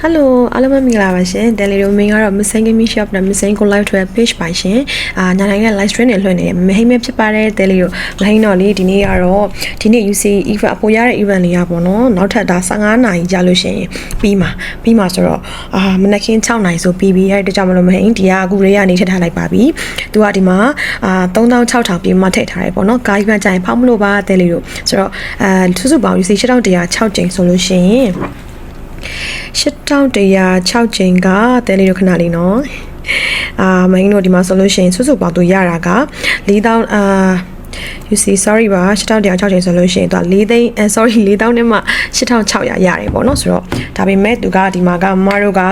ဟယ်လိုအားလုံးပဲမင်္ဂလာပါရှင်တယ်လီရိုမင်းကတော့ Missing Gaming Shop နဲ့ Missing Go Live 12 page ပါရှင်အာညာနိုင်ငံ live stream တွေလွှင့်နေတယ်မဟိမ့်မဖြစ်ပါတယ်တယ်လီရိုမဟိမ့်တော့လေဒီနေ့ကတော့ဒီနေ့ UC event အပေါ်ရတဲ့ event လေးရပါတော့နောက်ထပ်ဒါ15နာရီကြာလို့ရှိရင်ပြီးမှာပြီးမှာဆိုတော့အာမနက်ခင်း6နာရီဆိုပြီးပြီးအဲ့ဒါကြောင့်မလို့မဟိမ့်ဒီကအခုရေကနေထည့်ထားလိုက်ပါပြီသူကဒီမှာအာ3600ပြေးမှထည့်ထားတယ်ပေါ့နော်ကာ event ကြရင်ဖောက်မလို့ပါတယ်လီရိုဆိုတော့အာစုစုပေါင်း UC 6106ကျိန်ဆိုလို့ရှိရင် 8106ချိန်ကတဲလေးတို့ခဏလေးနော်အာမင်းတို့ဒီမှာဆိုလို့ရှိရင်စုစုပေါင်းသူရတာက4000အာ you see sorry ပါ8106ချိန်ဆိုလို့ရှိရင်သူက4သိန်းအဲ sorry 4000နဲ့မှ8600ရတယ်ပေါ့နော်ဆိုတော့ဒါပေမဲ့သူကဒီမှာကမမတို့က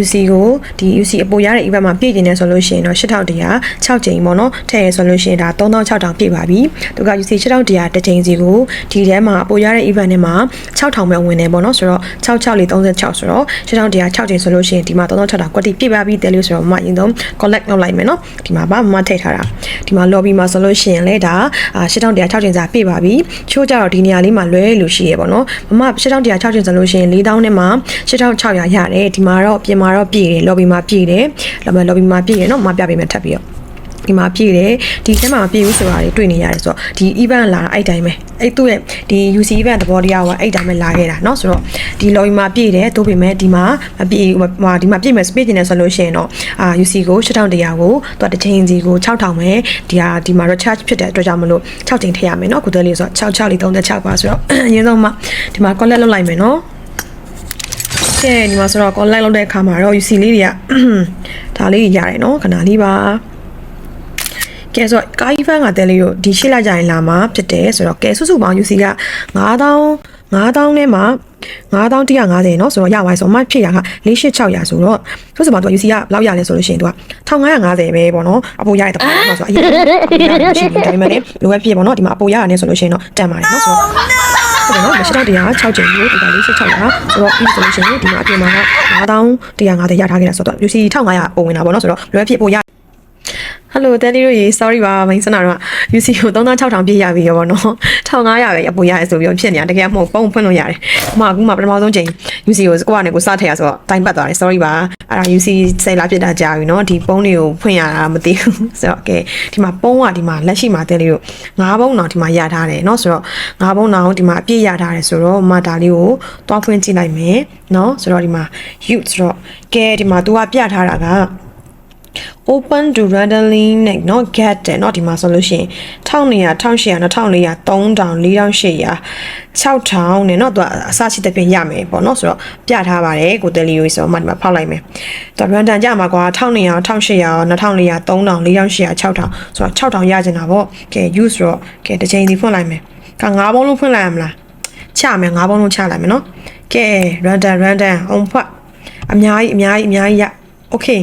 UC ကိုဒီ UC အပေါ်ရတဲ့ event မှာပြည့်ကျင်နေဆိုလို့ရှိရင်တော့8106ချိန်ပေါ့နော်ထည့်ရဆိုလို့ရှိရင်ဒါ3600ပြည့်ပါပြီသူက UC 8100တစ်ချိန်စီကိုဒီထဲမှာအပေါ်ရတဲ့ event နဲ့မှာ6000ပဲဝင်နေပေါ့နော်ဆိုတော့66လေး36ဆိုတော့8106ချိန်ဆိုလို့ရှိရင်ဒီမှာ3600ကွက်တိပြည့်ပါပြီတဲလို့ဆိုတော့မအရင်ဆုံး collect လုပ်လိုက်မယ်နော်ဒီမှာပါမမထည့်ထားတာဒီမှာ lobby မှာဆိုလို့ရှိရင်လေဒါအာ8106ချိန်စာပြည့်ပါပြီချိုးကြတော့ဒီနေရာလေးမှာလွဲလို့ရှိရပေါ့နော်မမ8106ချိန်ဆိုလို့ရှိရင်4000နဲ့မှာ8600ရတယ်ဒီမှာတော့ပြင်မှာတော့ပြည့်တယ် lobby မှာပြည့်တယ် lobby မှာပြည့်တယ်နော်မပြပေးမယ်ထပ်ပြီးတော့ ဒီမှာပြည့်တယ်ဒီထဲမှာမပြည့်ဘူးဆိုတာတွေတွေ့နေရတယ်ဆိုတော့ဒီ event လာတာအဲ့တိုင်းပဲအဲ့သူ့ရဲ့ဒီ UC event သဘောတရားကအဲ့တိုင်းပဲလာခဲ့တာเนาะဆိုတော့ဒီ lobby မှာပြည့်တယ်သို့ပေမဲ့ဒီမှာမပြည့်ဟိုဒီမှာပြည့်မယ် space နေဆိုလို့ရှိရင်တော့အာ UC ကို6100ကိုသူကတစ်ချိန်စီကို6000ပဲဒီဟာဒီမှာတော့ charge ဖြစ်တဲ့အတွက်ကြောင့်မလို့6ချိန်ထည့်ရမယ်เนาะကုသလေးဆိုတော့66လေး36ပါဆိုတော့အရင်ဆုံးမှဒီမှာ collect လုပ်လိုက်မယ်เนาะကဲဒီမှာဆိုတော့ collect လုပ်တဲ့အခါမှာတော့ UC လေးတွေကဒါလေးတွေရတယ်เนาะခဏလေးပါ ကဲဆိုတော့ကာကြီးဖန်ကတဲလေးတို့ဒီရှိလိုက်ကြရင်လာမှာဖြစ်တယ်ဆိုတော့ကဲစုစုပေါင်း UC က9000 9000နဲ့မှ9150เนาะဆိုတော့ရပါဆိုတော့မှဖြစ်ရက4600ဆိုတော့ဆိုစမှာတော့ UC ကဘယ်လောက်ရလဲဆိုလို့ရှိရင်သူက1550ပဲပေါ့နော်အပိုရရတဲ့ပုံမှာဆိုတော့အရင်ရှိပြီဒါပေမဲ့လည်းလိုအပ်ဖြစ်ပေါ့နော်ဒီမှာအပိုရရတယ်ဆိုလို့ရှိရင်တော့တန်ပါတယ်เนาะဆိုတော့ဟုတ်တယ်နော်မရှိတော့တရား6ကျင်းကိုဒီကလေး16ပါဆိုတော့ပြီးဆိုလို့ရှိရင်ဒီမှာအပြင်မှာက9150ရထားခဲ့တာဆိုတော့ UC 1500ပုံဝင်တာပေါ့နော်ဆိုတော့လိုအပ်ဖြစ်ပိုရ ဟယ်လိုတဲလီတို့ရေ sorry ပါမင်းစနာတော့ UC ကို3600ပြည့်ရပြီရောပေါ့နော်1500ပဲအပူရတယ်ဆိုပြီးဖြစ်နေတာတကယ်မဟုတ်ပုံဖွင့်လို့ရတယ်။မအခုမှပထမဆုံးချိန် UC ကိုကိုကနေကိုစထည့်ရဆိုတော့တိုင်းပတ်သွားတယ် sorry ပါ။အဲ့ဒါ UC စိတ်လာဖြစ်တာကြာပြီနော်ဒီပုံတွေကိုဖွင့်ရတာမသိဘူး။ဆိုတော့ကဲဒီမှာပုံကဒီမှာလက်ရှိမှာတဲလီတို့၅ပုံတော့ဒီမှာရထားတယ်နော်ဆိုတော့၅ပုံတော့ဒီမှာအပြည့်ရထားတယ်ဆိုတော့မဒါလေးကိုတွားဖွင့်ကြည့်လိုက်မယ်နော်ဆိုတော့ဒီမှာ youth ဆိုတော့ကဲဒီမှာ तू ကပြထားတာက open to randomly နဲ့เนาะ get တယ်เนาะဒီမှာဆိုလို့ရှိရင်1900 1800 2400 3000 4800 6000နဲ့เนาะသူကအစရှိတဲ့ပြင်ရမယ်ပေါ့เนาะဆိုတော့ပြထားပါတယ်ကိုတယ်လီယိုဆိုတော့မှဒီမှာဖောက်လိုက်မယ်သူက random ကြမှာကွာ1900 1800 2400 3000 4800 6000ဆိုတော့6000ရကျင်တာပေါ့ကဲ use ဆိုတော့ကဲတစ်ချိန်စီဖွင့်လိုက်မယ်က9ဘုံလုံးဖွင့်လိုက်ရမလားချမယ်9ဘုံလုံးချလိုက်မယ်เนาะကဲ random random အောင်ဖွက်အများကြီးအများကြီးအများကြီးရ okay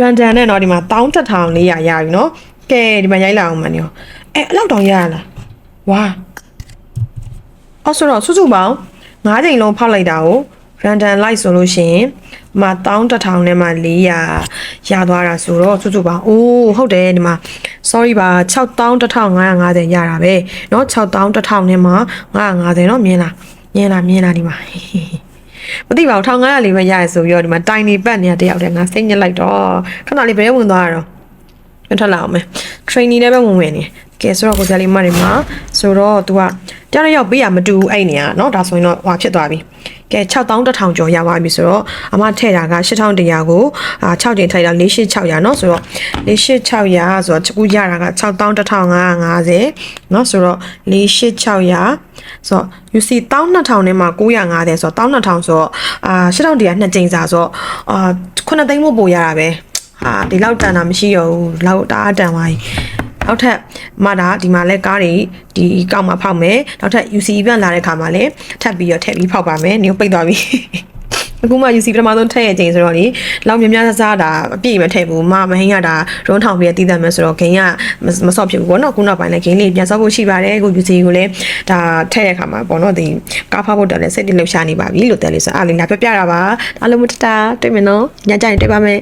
ရန်ဒန်နဲ့တော့ဒီမှာ11400ရပြီเนาะကဲဒီမှာရိုက်လာအောင်မနေရောအဲအဲ့လောက်တောင်ရရလားဝါအော်ဆိုတော့စုစုပေါင်း9ချိန်လုံးဖောက်လိုက်တာကိုရန်ဒန်လိုက်ဆိုလို့ရှိရင်မ11000နဲ့မှ400ရသွားတာဆိုတော့စုစုပေါင်းအိုးဟုတ်တယ်ဒီမှာ sorry ပါ6150ရတာပဲเนาะ611000နဲ့မှ950เนาะမြင်လားမြင်လားမြင်လားဒီမှာ မသိပါဘူး1500လေးပဲရရဆိုပြီးတော့ဒီမှာတိုင်နေပတ်နေတာတယောက်တည်းငါစိတ်ညစ်လိုက်တော့ခဏလေးဘယ်ဝင်သွားတာတော့ပြန်ထွက်လာအောင်မယ် training နဲ့ပဲဝင်ဝင်နေကဲဆိုတော့ကိုကြလေးမတွေမှာဆိုတော့ तू ကတယောက်တစ်ယောက်ပေးရမတူဘူးအဲ့နေရเนาะဒါဆိုရင်တော့ဟွာဖြစ်သွားပြီ ကဲ6100ကျော်ရပါပြီဆိုတော့အမထည့်တာက8100ကိုအာ6တင်ထိုက်တာ4600เนาะဆိုတော့4600ဆိုတော့ခုရတာက6150เนาะဆိုတော့4600ဆိုတော့ UC 12000နဲ့မှ950ဆိုတော့12000ဆိုတော့အာ8100နှစ်ကြိမ်စာဆိုတော့အာ9သိန်းမို့ပို့ရတာပဲဟာဒီလောက်တန်တာမရှိတော့ဘူးလောက်တအားတန်သွားပြီ နောက်ထပ်မတာဒီမှာလဲကားတွေဒီကောက်မှာဖောက်မယ်နောက်ထပ် UC event လာတဲ့ခါမှာလဲထပ်ပြီးတော့ထည့်ပြီးဖောက်ပါမယ်နေပိတ်သွားပြီအခုမှ UC ပထမဆုံးထည့်ရခြင်းဆိုတော့လေလောက်များများဆဆတာအပြည့်မထည့်ဘူးမမဟင်းကဒါရုံးထောင်ပြီးတည်တတ်မယ်ဆိုတော့ဂိမ်းကမဆော့ဖြစ်ဘူးပေါ့နော်ခုနောက်ပိုင်းလည်းဂိမ်းလေးပြန်ဆော့ဖို့ရှိပါတယ်အခု UC ကိုလည်းဒါထည့်ရခါမှာပေါ့နော်ဒီကားဖောက်ဖို့တက်လည်းစိတ်တလှုပ်ရှားနေပါပြီလို့တယ်လေးဆိုအားလေးလာပြပြတာပါအားလုံးမတတာတွေ့မယ်နော်ညကြရင်တွေ့ပါမယ်